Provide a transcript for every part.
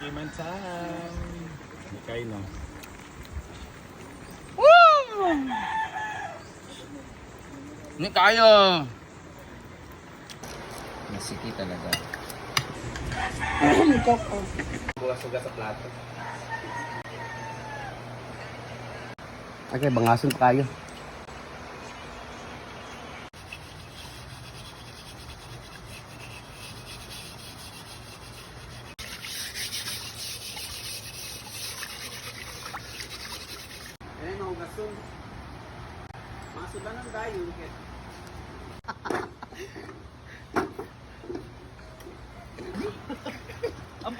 Imansan. Ikay no. Ni kayo. Nasiki talaga. Bugas-bugas sa plato. Okay, bangason pa kayo. Eh, no, gasong. Masudan ang dayo. Ket.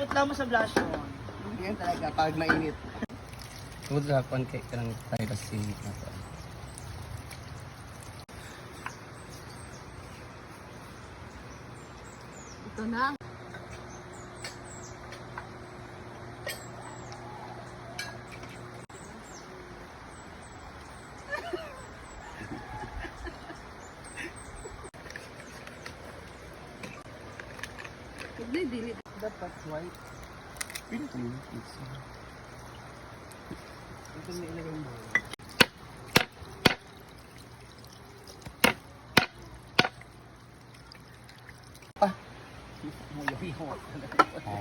Lang mo sa blush mo. Yan talaga pag mainit. Tungkol sa kwan kay kanang tayo si nato. Ito na. Huwag na i-delete. Dapat white. Pink yun. Ito na ilagay mo.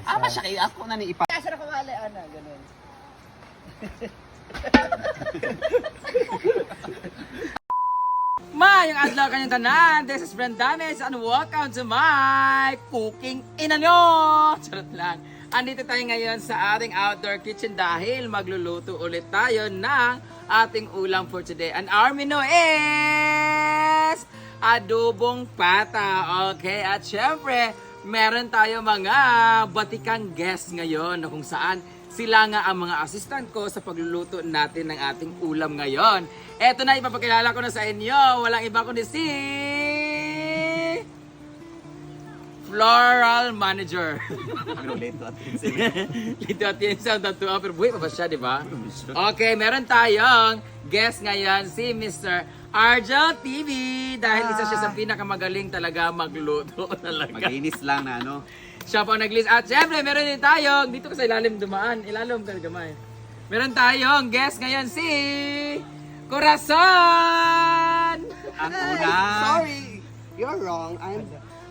Ah, siya kaya ako na ni ipa. Asa na kawali, ana, ganun. Ma, yung adlaw kanyang tanan. This is Brendanes and welcome to my cooking ina nyo. Charot lang. Andito tayo ngayon sa ating outdoor kitchen dahil magluluto ulit tayo ng ating ulam for today. And our menu is adobong pata. Okay, at syempre, meron tayo mga batikang guests ngayon na kung saan sila nga ang mga assistant ko sa pagluluto natin ng ating ulam ngayon. Eto na, ipapakilala ko na sa inyo. Walang iba kundi si... Floral Manager. Lito at yun sa tatuwa, pero buhay pa ba siya, di ba? Okay, meron tayong guest ngayon, si Mr. Argel TV. Dahil isa siya sa pinakamagaling talaga magluto talaga. Maginis lang na ano. Siya po ang nag-list. At syempre, meron din tayong, dito ka sa ilalim dumaan, ilalim ka gamay. Meron tayong guest ngayon si Corazon! Ang una. Sorry, you're wrong. I'm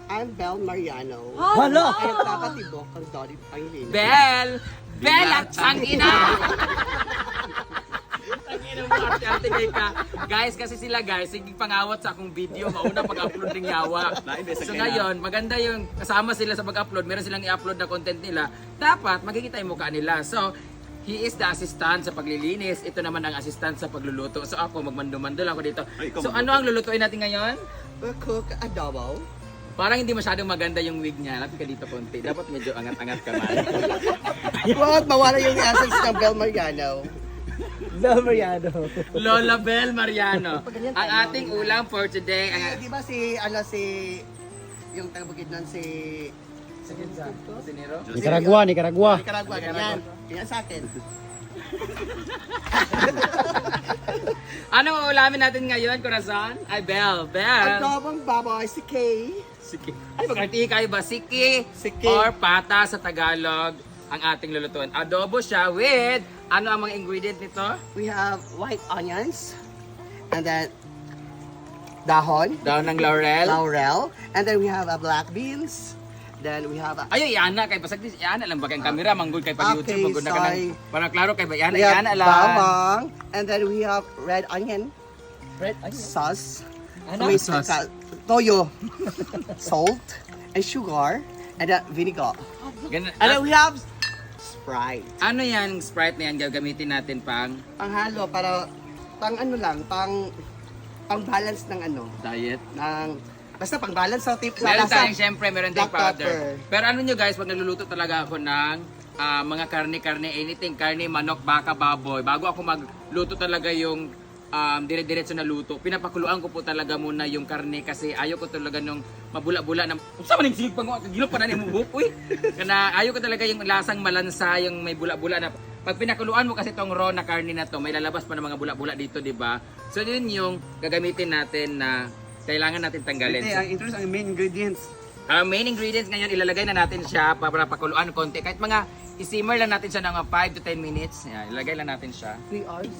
I'm Bel Mariano. Hala! Ay kakatibok ang Dolly Pangilinan. Bel! Bel at Sangina! Tangina mo, kay ka. Guys, kasi sila guys, sige pangawat sa akong video, mauna pag-upload ng yawa. So ngayon, maganda yung kasama sila sa pag-upload, meron silang i-upload na content nila, dapat makikita yung mukha nila. So, he is the assistant sa paglilinis, ito naman ang assistant sa pagluluto. So ako, magmando-mando lang ako dito. Ay, So ano ang lulutuin natin ngayon? We'll cook adobo. Parang hindi masyadong maganda yung wig niya. Lapit ka dito konti. Dapat medyo angat-angat ka man. Huwag mawala yung essence ng Bel Mariano. Lola Bel Mariano. Ang ating ulam for today. Eh, Ang, di ba si, ano si, yung tagabagid nun si... Sinero? Nicaragua, Nicaragua. Nicaragua, ganyan. Ganyan sa akin. Anong ulamin natin ngayon, Corazon? Ay, Bel. Bel. Adobong baboy si Kay. Siki. Ay, mag-artihi kayo ba? Siki, Siki. or pata sa Tagalog ang ating lulutuin. Adobo siya with, ano ang mga ingredient nito? We have white onions. And then, dahon. Daw ng laurel. Laurel. And then we have a black beans. Then we have a Ayo, iana kay basag dis iana lang ba kay kamera manggol kay YouTube Okay, manggol na sorry. ng para klaro kay ba iana We have iana lang. bawang, and then we have red onion, Red sauce, Ano? tomato, Sauce. ka- toyo, salt, and sugar, and then vinegar. Ganun. And then we have Sprite. ano yan Sprite na yan gagamitin natin pang Panghalo para pang ano lang, pang pang balance ng ano, diet? ng basta pang balance sa tip sa Meron lasa. tayong syempre, meron tayong Black powder. pepper. Pero ano nyo guys, pag nagluluto talaga ako ng ah, mga karne-karne, anything, karne, manok, baka, baboy, bago ako magluto talaga yung um, dire-diretso na luto, pinapakuluan ko po talaga muna yung karne kasi ayaw ko talaga nung mabula-bula na, sa maning silig pa nga, gilop pa na ni buhok, uy. Kana, ayaw ko talaga yung lasang malansa, yung may bula-bula na, pag pinakuluan mo kasi tong raw na karne na to, may lalabas pa ng mga bula-bula dito, di ba? So yun yung gagamitin natin na kailangan natin tanggalin. Hindi, ang interest ang main ingredients. Ang main ingredients ngayon, ilalagay na natin siya para pakuluan konti. Kahit mga isimmer lang natin siya ng 5 to 10 minutes. Yan, ilalagay lang natin siya. 3 hours.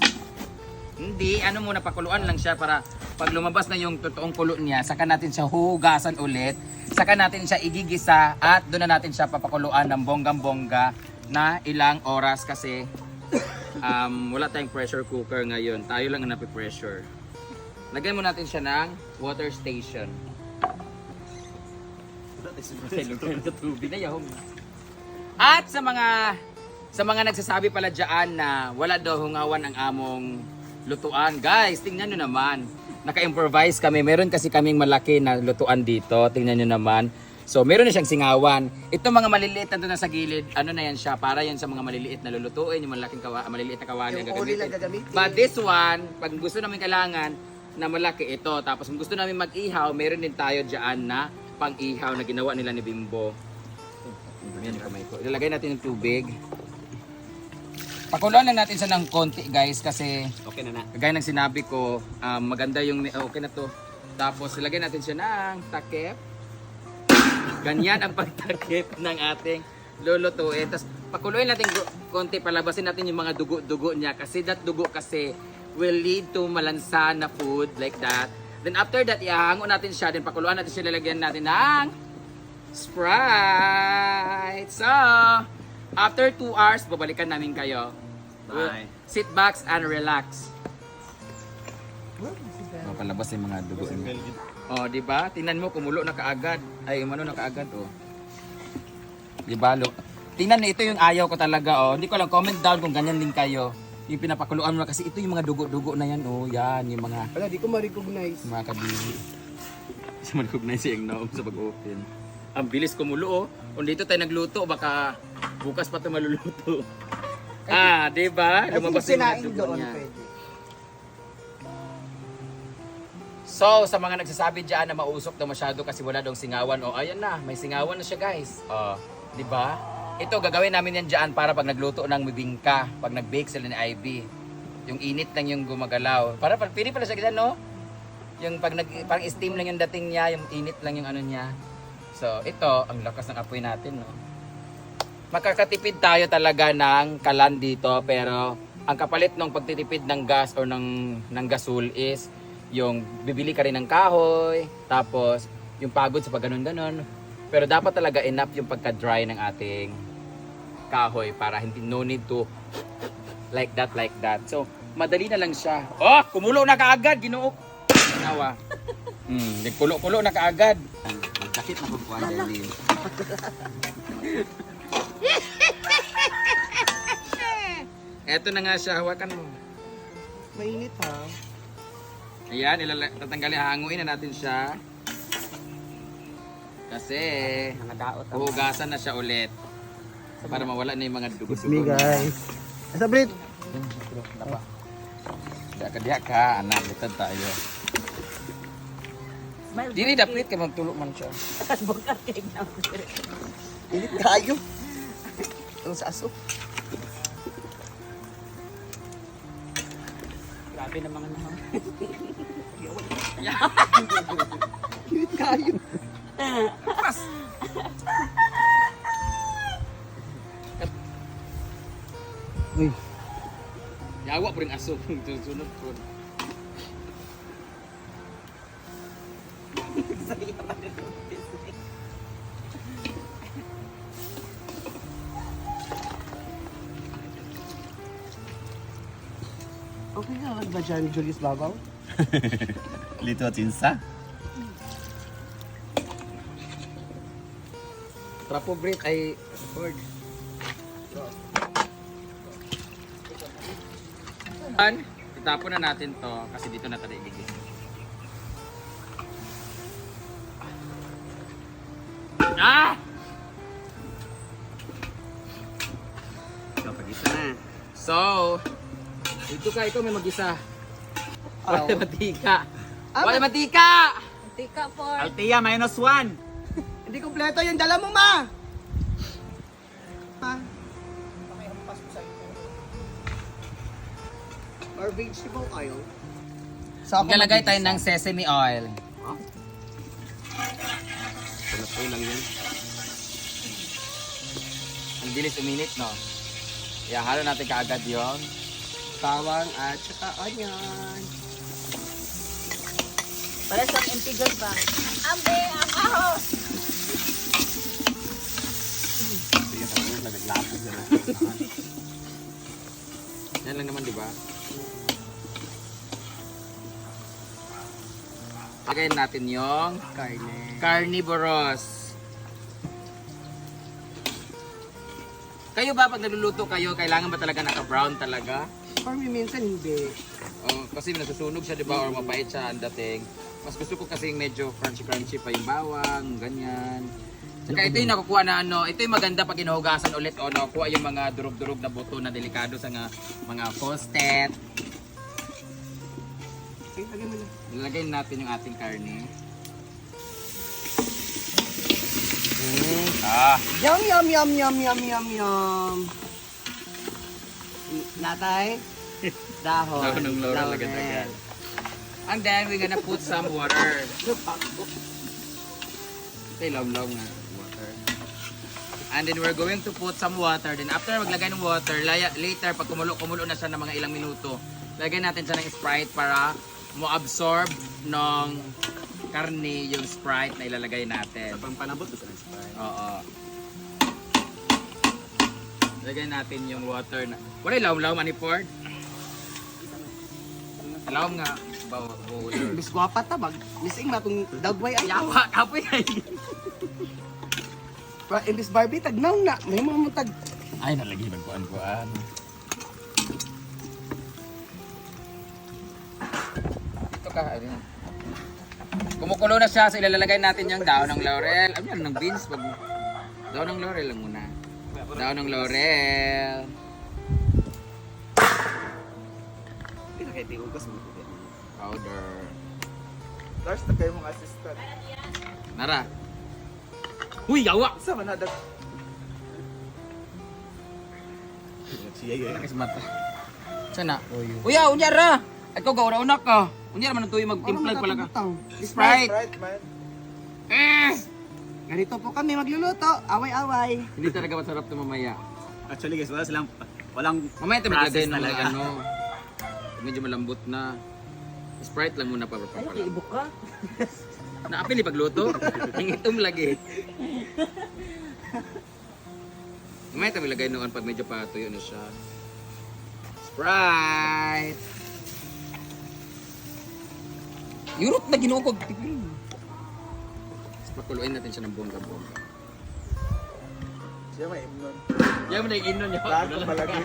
Hindi, ano muna, pakuluan lang siya para pag lumabas na yung totoong kulo niya, saka natin siya hugasan ulit, saka natin siya igigisa at doon na natin siya papakuluan ng bonggang-bongga na ilang oras kasi um, wala tayong pressure cooker ngayon. Tayo lang ang napipressure. Lagyan mo natin siya ng water station. At sa mga sa mga nagsasabi pala dyan na wala daw hungawan ang among lutuan. Guys, tingnan nyo naman. Naka-improvise kami. Meron kasi kaming malaki na lutuan dito. Tingnan nyo naman. So, meron na siyang singawan. Ito mga maliliit na doon sa gilid, ano na yan siya, para yan sa mga maliliit na lulutuin, yung malaking kawa, maliliit na kawali ang Yung gagamitin. lang gagamitin. But this one, pag gusto namin kailangan na malaki ito, tapos kung gusto namin mag-ihaw, meron din tayo dyan na pang-ihaw na ginawa nila ni Bimbo. Yan yung kamay ko. Ilalagay natin yung tubig. Pakuluan lang natin siya ng konti guys kasi Okay na na. kagaya ng sinabi ko, um, maganda yung okay na to. Tapos ilagay natin siya ng takip. Ganyan ang pagtakip ng ating lulutuin. Tapos pakuluin natin konti, palabasin natin yung mga dugo-dugo niya kasi that dugo kasi will lead to malansa na food like that. Then after that, ihahango natin siya. Then pakuluan natin siya, lalagyan natin ng Sprite. So, after 2 hours, babalikan namin kayo. Bye. Sit back and relax. Oh, palabas yung mga dugo. Oh, di ba? Tingnan mo kumulo na kaagad. Ay, umano na kaagad oh. Di ba? Lo? Tingnan ito yung ayaw ko talaga oh. Hindi ko lang comment down kung ganyan din kayo. Yung pinapakuluan mo na kasi ito yung mga dugo-dugo na yan oh. Yan yung mga Wala, di ko ma-recognize. mga kabili. Kasi man-recognize yung noom sa pag-open. Ang bilis kumulo oh. Kung dito tayo nagluto, baka bukas pa ito maluluto. Ah, di ba? Lumabas yung mga dugo niya. pwede. So, sa mga nagsasabi dyan na mausok daw masyado kasi wala daw singawan, oh, ayan na, may singawan na siya guys. Oh, di ba? Ito, gagawin namin yan dyan para pag nagluto ng bibingka, pag nag-bake sila ni Ivy. Yung init lang yung gumagalaw. Para, para pili pala siya dyan, no? Yung pag nag, parang steam lang yung dating niya, yung init lang yung ano niya. So, ito, ang lakas ng apoy natin, no? Makakatipid tayo talaga ng kalan dito, pero ang kapalit ng pagtitipid ng gas or ng, ng gasol is yung bibili ka rin ng kahoy, tapos yung pagod sa pag ganon Pero dapat talaga enough yung pagka-dry ng ating kahoy para hindi no need to like that, like that. So, madali na lang siya. Oh, kumulo na kaagad, ginoo. Nawa. Hmm, nagkulo-kulo na kaagad. Ang sakit na pagkuhan dyan Eto na nga siya, hawakan mo. Mainit ha. Ayan, ilala- tatanggalin, hanguin na natin siya. Kasi, huhugasan na siya ulit. Para mawala na yung mga dugo-dugo. Me guys. Asa Brit? Diya ka, diya ka, anak, litad tayo. Dili dapit ka magtulog man siya. Init kayo. Ang sa aso. Grabe na mga naman. Init kayo. Uy, Yawa po rin aso susunod ba dyan, Julius Babaw? Lito at insa. Trapo break ay board. An, itapon na natin to kasi dito na tayo igigis. Ah! Kapag-isa na. So, ito ka, ikaw may mag-isa. Wala matika. Wala matika! Tika for... Altia minus one. Hindi kompleto yung dala mo, ma! Ha? Or vegetable oil. So, ako Maglalagay tayo ng sesame oil. Tulas lang yan. Ang bilis uminit, no? Kaya halo natin kaagad yung Bawang at saka onion. Para sa integral ba? Ambe, ang ahos! Yan. Lang naman, di ba? Lagayin natin yung Karne. carnivorous. Kayo ba pag nagluluto kayo, kailangan ba talaga naka-brown talaga? Me, minsan hindi. Oh, kasi nasusunog siya, di ba? Or mapait siya ang dating. Mas gusto ko kasi medyo crunchy-crunchy pa yung bawang, ganyan. Saka ito yung nakukuha na ano, ito yung maganda pag hinuhugasan ulit o nakukuha yung mga durog-durog na buto na delikado sa nga, mga postet. Sige, lagyan mo na. Nilagay natin yung ating karne. Ah, Yum, yum, yum, yum, yum, yum, yum. Natay. Dahon. Dahon ng laurel agad-agad. And then we're gonna put some water. Okay, long-long na water. And then we're going to put some water. Then after maglagay ng water, later pag kumulo-kumulo na siya ng mga ilang minuto, lagyan natin siya ng Sprite para mo-absorb ng karne yung Sprite na ilalagay natin. pang panabot gusto ng Sprite. Oo. Lagyan natin yung water na... Wala ilaw-law manipord? Ilaw nga. Baw, bowler. Bis gwapa ta bag. Mising ma tong dagway ay Yawa, kapoy kay. Pa imbis Barbie tagnaw na. May mga mo tag Ay, nalagi magkuhan-kuhan. Ito ka, ayun. Kumukulo na siya, so ilalagay natin yung daon ng laurel. Ano yan, ng beans? Pag... Daon ng laurel lang muna. Daon ng laurel. Hindi na kayo tiugas mo. Powder. Lars, na kayo mong assistant. Nara. Huy, yawa! Sa manadag. Siya yun. Nakis mata. Sana. Uya, unya ra. Ikaw gaw una ka. Unya man tuyo magtimplag pala ka. Sprite. Right, man. Eh! Ganito po kami magluluto. Away-away. Hindi talaga masarap to mamaya. Actually guys, wala silang, walang Mamaya tayo maglagay ng ano. Medyo malambot na. Sprite lang muna para pala. Ibok ka? Naapil pagluto. Hingitom lagi. Mamaya tayo maglagay noon pag medyo patuyo na siya. Sprite! Europe na ginukog. Pakuluin natin siya ng bongga-bongga. Siya may imnon. Yung inon niya. Lahat ng palagi.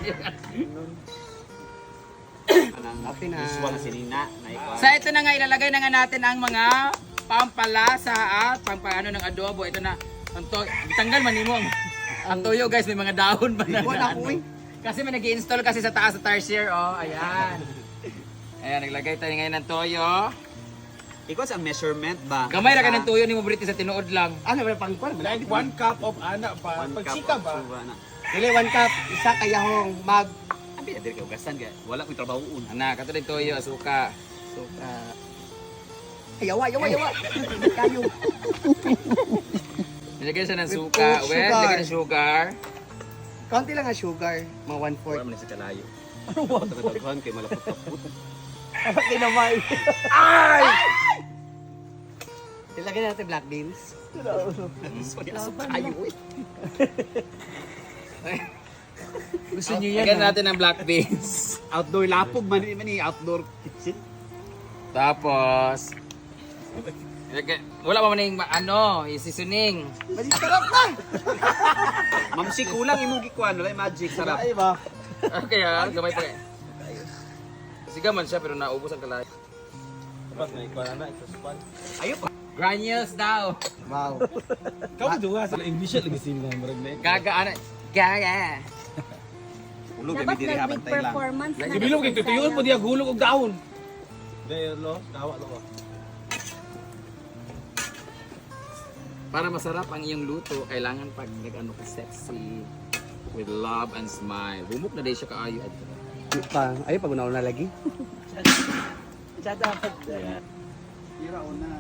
Imnon. Okay na. Usual na sinina. Naikuha. Sa ito na nga ilalagay na nga natin ang mga pampalasa at pampaano ng adobo. Ito na. Ang to, tanggal man nimo ang, toyo guys, may mga dahon pa na. Wala ko. Kasi may nag install kasi sa taas sa tarsier, oh. Ayan. Ayan, naglagay tayo ngayon ng toyo. Ikaw sa measurement ba? Gamay ra ka ng toyo ni mo Briti sa tinuod lang. Ano ba pang kwan? One cup of ana pa. Pag of ba? Dili one cup, isa kayahong mag Abi, dili kayo gasan kaya. Wala ko'y trabahoon. Ana, kato toyo, asuka. suka. Ay, yawa, yawa, yawa. Kayo. Nilagyan siya ng suka. sugar. nilagyan ng sugar. Konti lang ang sugar. Mga one Wala fourth. man na sa kalayo. Ano ba? Tagataghan kay malapot-lapot. Kinamay. Ilagay natin black beans. Sorry, asok kayo eh. Gusto niyo yan? Lagyan natin ng black beans. Outdoor lapog man man ni outdoor kitchen. Tapos, wala pa man yung ano, isisoning. Masarap na! Ma'am si kulang imong gikuan, wala yung magic sarap. Ay ba? Okay ah, gamay pa kayo. Siga man siya pero naubos ang kalay. Tapos na ikaw na ito span. Ayo pa. Granules daw. Wow. Kau duwa sa English lagi sila murag na. Gaga ano? Gaga. Ulog Dapat kami diri habang tay lang. performance na. Kay tutuyon mo diya gulog og dahon. Dahil lo, dawa lo. Para masarap ang iyong luto, kailangan pag nag-ano ka sexy with love and smile. Bumuk na day siya kaayo. Pa, ay pag unaw na lagi. Tira una.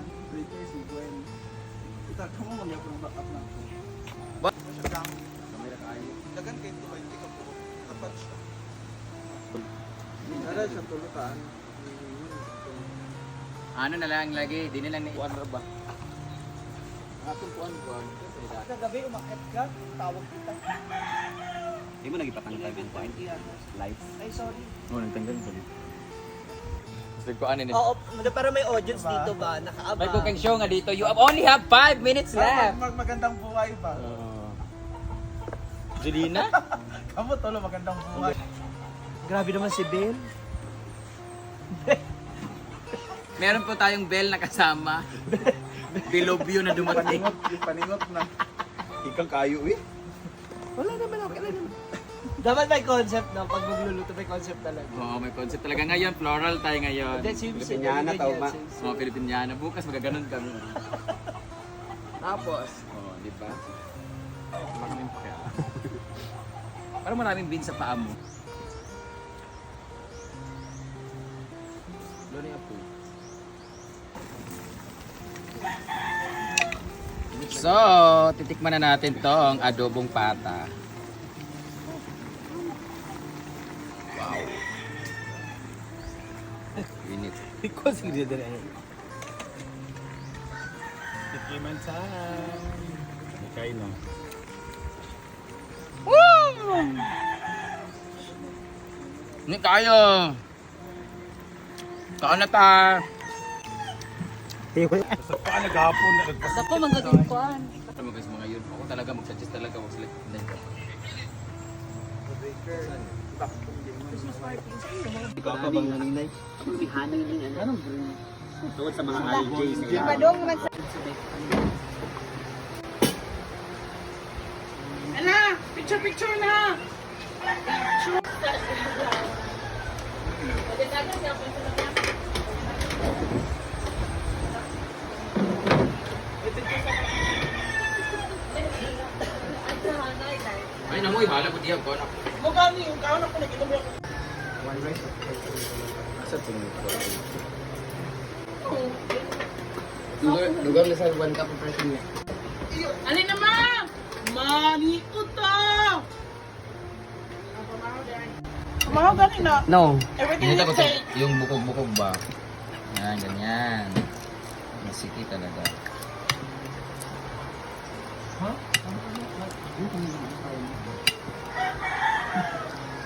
Ano na lang lagi, di nila ni... Kuan ra ba? Atong kuan kuan. Kagabi umakit ka, tawag kita. Hindi mo nagipatanggal ng point. Lights. Ay, sorry. Oh, nagtanggal ko din. Nagkuan ni. Oo, para may audience dito ba? Nakaaba. May cooking show nga dito. You only have 5 minutes left. Mag magandang buhay ba? Julina? Kamu tolo magandang buhay. Grabe naman si Ben. Meron po tayong bell na kasama. Bilobyo na dumating. Paningot, paningot na. Ikang kayo eh. Wala naman ako, wala naman. Dapat may concept na pag magluluto may concept talaga. Oo, may concept talaga ngayon. Floral tayo ngayon. That's yung Pilipinyana, tauma. Mga Pilipinyana. Bukas magaganon kami. Tapos, Oo, di ba? Wala kaming pakialam. Parang maraming beans sa paa mo. Lolo yung apo. So, titikman na natin tong adobong pata. Wow. Init. Ikaw sige dire. Tikiman sa. Ikay no. Ni kayo. Kaan na ta. Sa paa naghapon na nagpas. Ako magaging kuan. Ano mo guys mga yun? Ako talaga mag-suggest talaga wag sila. Ikaw pa bang naninay? Anong Tungkol sa mga RJs. Padong naman sa... Ala! Picture, picture na! Ay namoy, bahala ko diyan ko. Mukha niyo, yung kaon ako naginom yung Lugar lugar na sa one cup of fresh milk. Mani uta! Mga ganina. No. Everything Hinita you ko to, say. yung bukog-bukog ba? Yan, ganyan. Masiki talaga.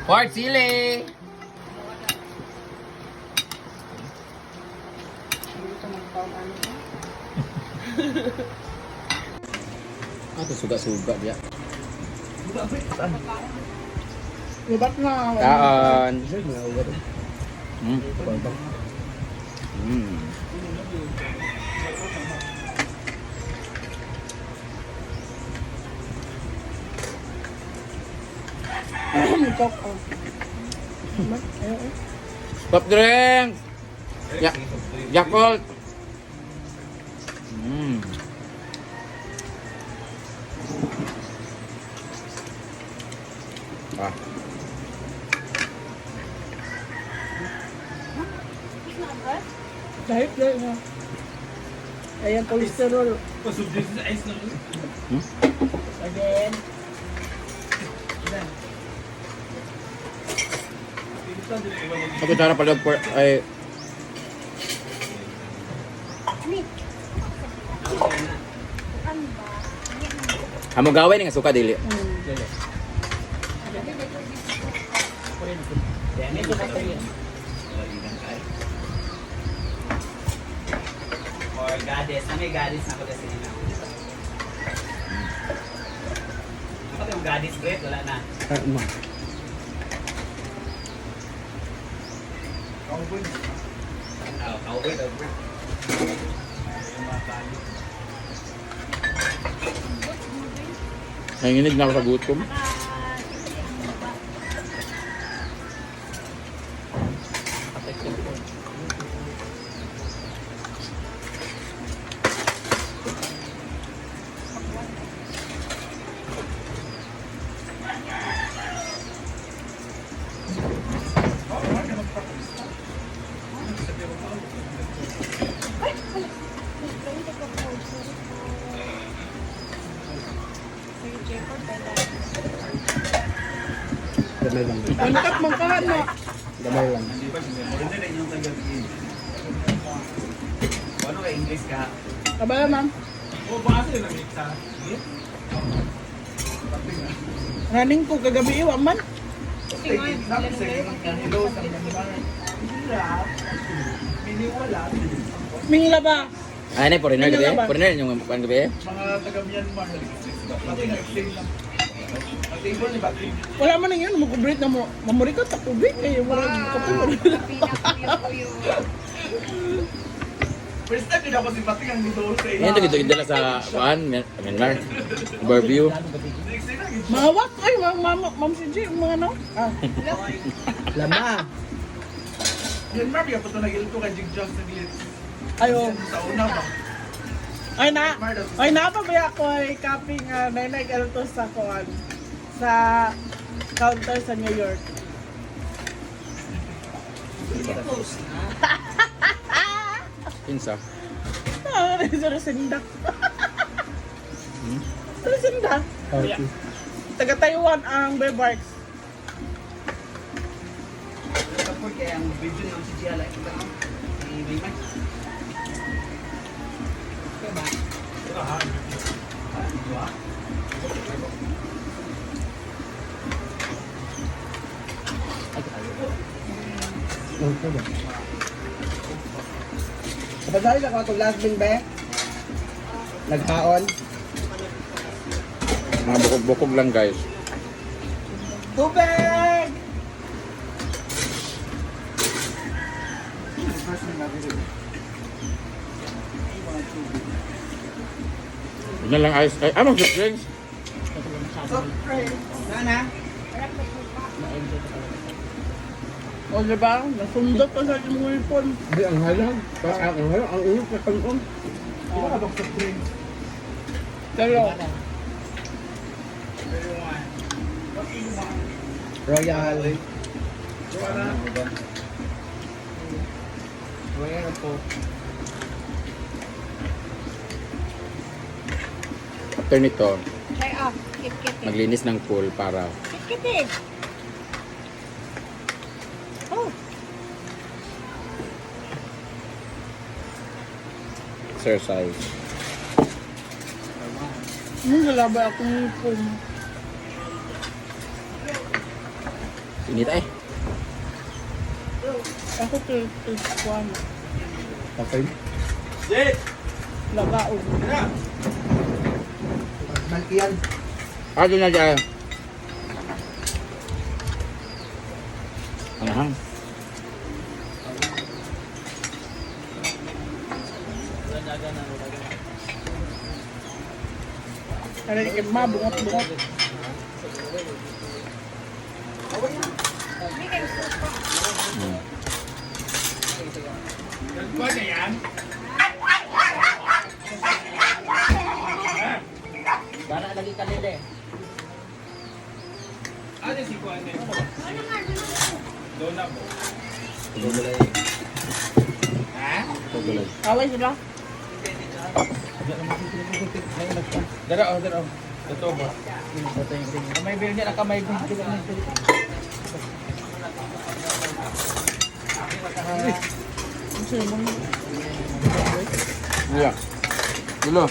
Port sili! Ito suga-suga dia. Lubat na. Kaon. Hmm. Hmm. Pop drink. Ya, Yakult. Hmm. Ah. Dahil na na. Ayan, cholesterol. Again. Ako cara pala ay Amo gawin nga suka dili. Or goddess. Ano yung goddess na ko kasi nila? Ako yung goddess bread, wala na. Oh, cowboy daw bro. Nanginig na ako sa gutom. Gamay lang. Mankat mangkahan na. Gamay lang. Ano ka English ka? Kabala ma'am. O, baka sila nag-mix ha? Running ko kagabi iwa man. Mingla ba? Ay, na, foreigner gabi? Foreigner yung pan gabi? Mga taga-Myanmar nag-exist ba? Pati nag-exist lang. Iba ni Batri. Wala man na yun, mag-break na mo. Mamuri ka, takubig. Eh, wala kapulod. First time din ako si Batri ang nito sa Yan, ito gito dala sa kuan, Myanmar. Barbecue. Mawak ay, ma'am, ma'am, ma'am si G, mga ano? Ah, Lama. Myanmar, kaya pa ito nag-ilto kay Jigjag sa glit. ayo. Sa una ba? Ay na, ay napabaya ko ay copy nga na nag to sa kuan sa counter sa New York. Pinsa. Ah, sa sinda. Sa sinda. Healthy. Taga Taiwan ang Bebarks. Tapos kaya ang video ng si Gia like ito. May may mic. Okay ba? Kapag dahil ako itong last bin be, nagkaon, Mga bukog-bukog lang guys. Tubig! Yun lang ice. Ay, amang soft drinks. Nana? O diba? Nasundot pa sa imong uniform. Hindi, ang halang. Ang ang halang, ang ulit na kanon. Pero, Royal. Royal po. After nito, Try off. Kit-kit. maglinis ng pool para Kit-kit. Exercise. nung lalabay akong uniform. Init ay. Ako kay kay kuan. Okay. Jet! Lagaog. Malkiyan. Ah, doon na dyan. Ano ni kay mabungot-bungot. Nagkuhan niya yan? Para lagi ka nila eh. Ano si Kuhan niya? Doon na po. Ha? Away sila. Dara, oh, dara. oh. Ito ba? Kamay niya, kamay bill. Iya. Dulu.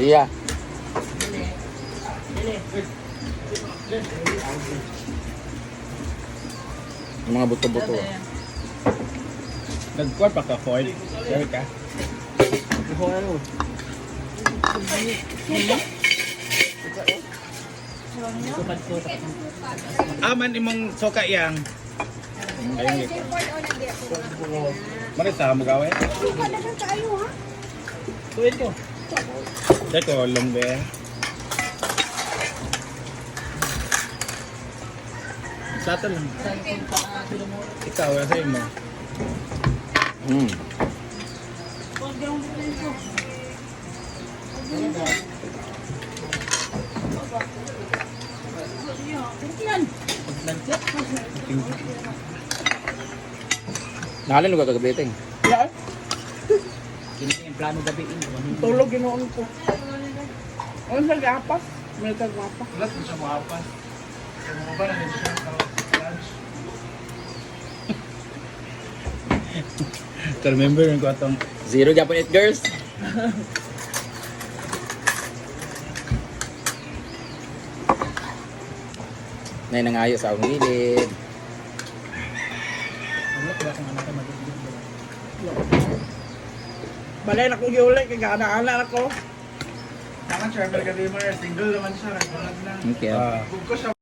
Iya. Yung mga buto-buto. Nagkuhan pa ka, Ford. Sorry ka. Aman imong soka yang. Ayun ito. Mana sa mo gawin? Tuwid ko. Dito, lombe. Sa atin lang. Ikaw, sa mo. Hmm. Nahalin ko kagabi ting. Yeah. Kini yung plano gabi in. Tulog ginoon ko. Ano sa gapas? May tagwapas. Wala sa. Sa mga ba na siya sa lunch? Ka-remember yung ko atong Zero Japan it girls. Nay nangayo sa akong gilid. Balay na kong giulay, kaya gana-ana ako. Tama, Charmer Galimar, single naman siya, nagbalag na. Okay. ko siya